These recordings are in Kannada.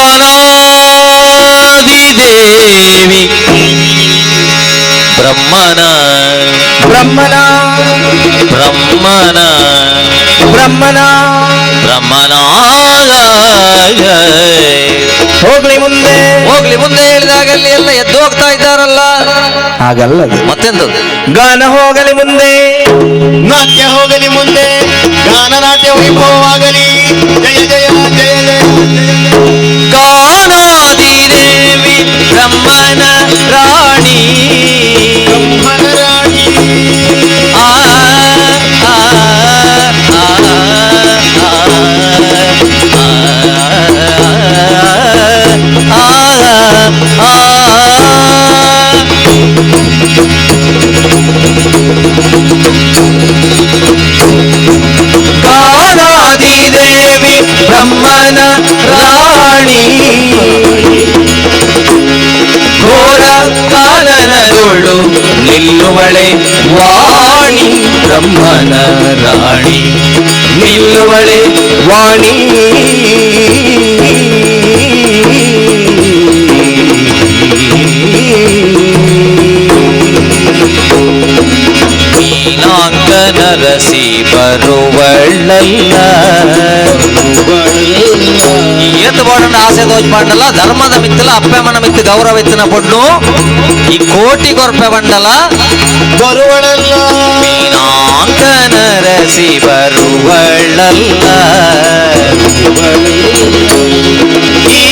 ಬ್ರಹ್ಮನಾದಿದೇವಿ ಬ್ರಹ್ಮನ. ಬ್ರಹ್ಮನ. ಬ್ರಹ್ಮನ. ಬ್ರಹ್ಮನ. ಬ್ರಹ್ಮನ ಹೋಗ್ಲಿ ಮುಂದೆ. ಹೋಗ್ಲಿ ಮುಂದೆ ಹೇಳಿದಾಗಲ್ಲಿ ಎಲ್ಲ ಎದ್ದು ಹೋಗ್ತಾ ಇದ್ದಾರಲ್ಲ. ಹಾಗಲ್ಲ ಮತ್ತೆಂದು? ಗಾನ ಹೋಗಲಿ ಮುಂದೆ. ನಾಟ್ಯ ಹೋಗಲಿ ಮುಂದೆ. ಗಾನ ನಾಟ್ಯ ವೈಭವವಾಗಲಿ. ಜಯ ಜಯ ನಿಲ್ಲುವಳೆ ವಾಣಿ ಬ್ರಹ್ಮನ ರಾಣಿ ನಿಲ್ಲುವಳೆ ವಾಣಿ ಮೀನಾಂಕನ ರಸಿ ಬರುವಳ್ಳಲ್ಲ ಗೌರವ ಎತ್ತಿನ ಪೊಡ್ಡು ಈ ಕೋಟಿ ಕೊರ್ಪೆ ಬಂಡಲ ಬರುವಳಲ್ಲ ಮೀನಾಂಕನ ರಸಿ ಬರುವಳ್ಳಲ್ಲ ಈ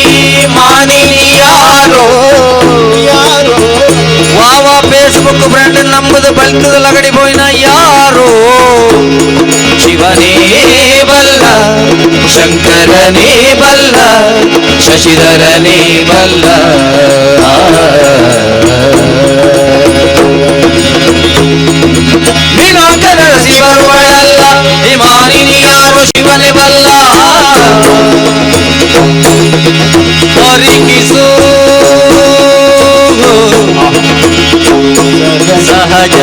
ಮಾನಿನಿ ಯಾರೋ ಯಾರೋ ವಾವ ಫೇಸ್ಬುಕ್ ಫ್ರೆಂಡ್ ನಂಬುದು ಬಲ್ತದ ಲಗಡಿ ಪೋಯಿನ ಯಾರೋ ಶಂಕರನೇ ಬಲ್ಲ ಶಶಿಧರನೇ ಬಲ್ಲ. ಮೀನಾಂಕನ ಶಿವರುಗಳಲ್ಲ ಹಿಮಾನಿನಿ ಯಾರು ಶಿವನೇ ಬಲ್ಲ. ಪರಿಕಿಸು ಸಹಜ.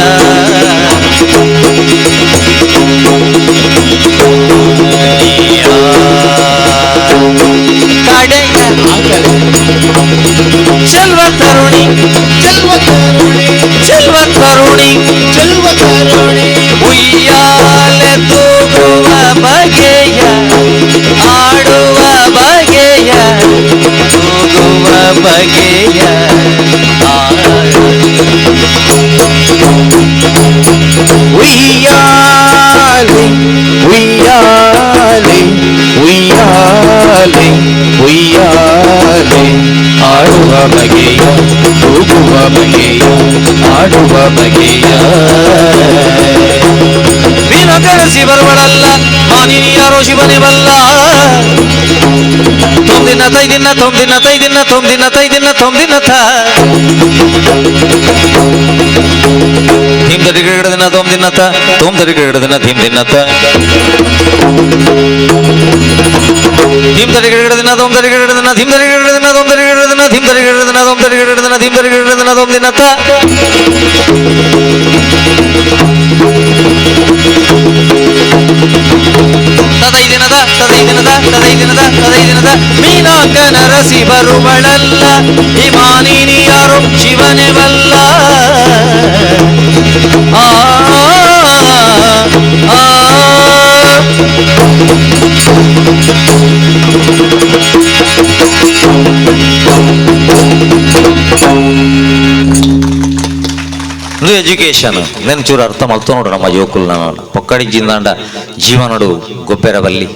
ಚೆಲ್ವ ತರುಣಿ ಚೆಲ್ವ ತರುಣಿ ಚೆಲ್ವ ತರುಣಿ ಚೆಲ್ವ ತರುಣಿ ಉಯ್ಯಾಲೆ ತೂಗುವ ಬಗೆಯ ಆಡುವ ಬಗೆಯ ತೂಗುವ ಬಗೆಯ ಉಯ್ಯಾಲೆ ಆಡುವ ಬಗೆಯ, ಹೋಗುವ ಬಗೆಯ, ಆಡುವ ಬಗೆಯ. ಮೀನಕರ ಶಿವರುಗಳಲ್ಲ ಮಾನಿನಿ ಶಿವನೇ ಬಲ್ಲ ತೊಂದಿನ, ತೈದಿನ ತೊಂದಿನ ತೈದಿನ ತೊಂದಿನ ತೈದಿನ ತೊಂದಿನ ಥ ಧಿಮ್ ದರಿ ತೊಂದಿನ ತೊಮ್ ದಿನ ತ. ತೊಮ್ ಹಿಡಿದಿನ ಗಿಡದಿನ ಧಿಮ್ ದಿನ ತ ಧಿಮ್ ಹಿಡಿದಿನ ತೊಂದರಿಗೆ ತೊಮ್ ತಿಂದರಿಗೆ ದರಿ ಗಿಡದಿನ ತೊಮ್ ದಿನ ತ ತದೈದಿನದ ತದೈದಿನದ ತದೈದಿನದ ತದೈದಿನದ. ಮೀನಾಕ ನರಸಿ ಬರುವಳಲ್ಲ ಹಿಮಾನಿನಿ ಯಾರು ಶಿವನೇ ಆ ಆ, నువ్వు ఎడ్యుకేషన్ నేను చూడు అర్థం అవుతున్నాడు నమ్మ యువకులు పొక్కడించిందండ జీవనుడు గొప్పెరవల్లి.